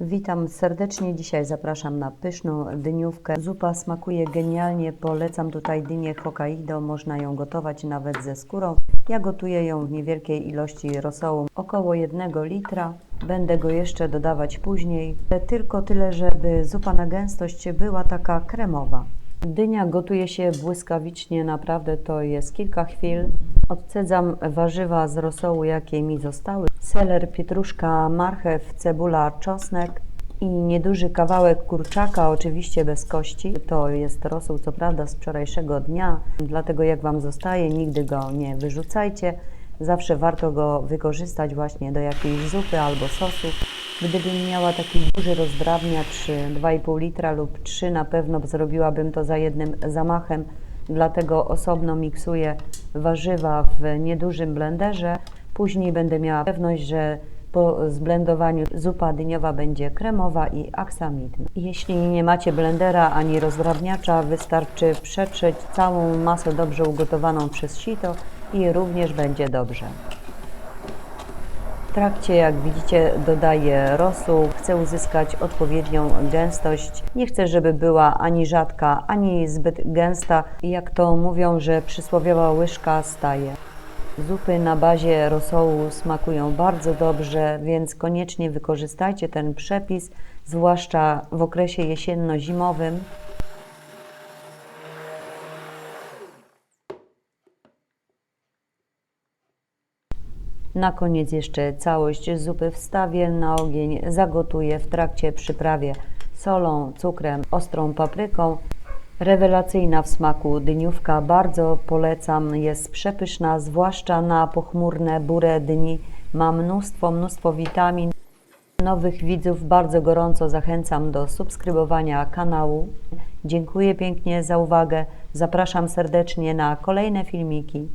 Witam serdecznie. Dzisiaj zapraszam na pyszną dyniówkę. Zupa smakuje genialnie. Polecam tutaj dynię Hokkaido. Można ją gotować nawet ze skórą. Ja gotuję ją w niewielkiej ilości rosołu, około 1 litra. Będę go jeszcze dodawać później. Tylko tyle, żeby zupa na gęstość była taka kremowa. Dynia gotuje się błyskawicznie, naprawdę to jest kilka chwil. Odcedzam warzywa z rosołu, jakie mi zostały. Seler, pietruszka, marchew, cebula, czosnek i nieduży kawałek kurczaka, oczywiście bez kości. To jest rosół, co prawda, z wczorajszego dnia, dlatego jak Wam zostaje, nigdy go nie wyrzucajcie. Zawsze warto go wykorzystać właśnie do jakiejś zupy albo sosu. Gdybym miała taki duży rozdrawniacz 2,5 litra lub 3, na pewno zrobiłabym to za jednym zamachem. Dlatego osobno miksuję warzywa w niedużym blenderze. Później będę miała pewność, że po zblendowaniu zupa dyniowa będzie kremowa i aksamitna. Jeśli nie macie blendera ani rozdrabniacza, wystarczy przetrzeć całą masę dobrze ugotowaną przez sito i również będzie dobrze. W trakcie, jak widzicie, dodaję rosół. Chcę uzyskać odpowiednią gęstość. Nie chcę, żeby była ani rzadka, ani zbyt gęsta. Jak to mówią, że przysłowiowa łyżka staje. Zupy na bazie rosołu smakują bardzo dobrze, więc koniecznie wykorzystajcie ten przepis, zwłaszcza w okresie jesienno-zimowym. Na koniec jeszcze całość zupy wstawię na ogień, zagotuję w trakcie przyprawie solą, cukrem, ostrą papryką. Rewelacyjna w smaku dyniówka, bardzo polecam, jest przepyszna, zwłaszcza na pochmurne burę dni. Ma mnóstwo, mnóstwo witamin. Nowych widzów bardzo gorąco zachęcam do subskrybowania kanału. Dziękuję pięknie za uwagę. Zapraszam serdecznie na kolejne filmiki.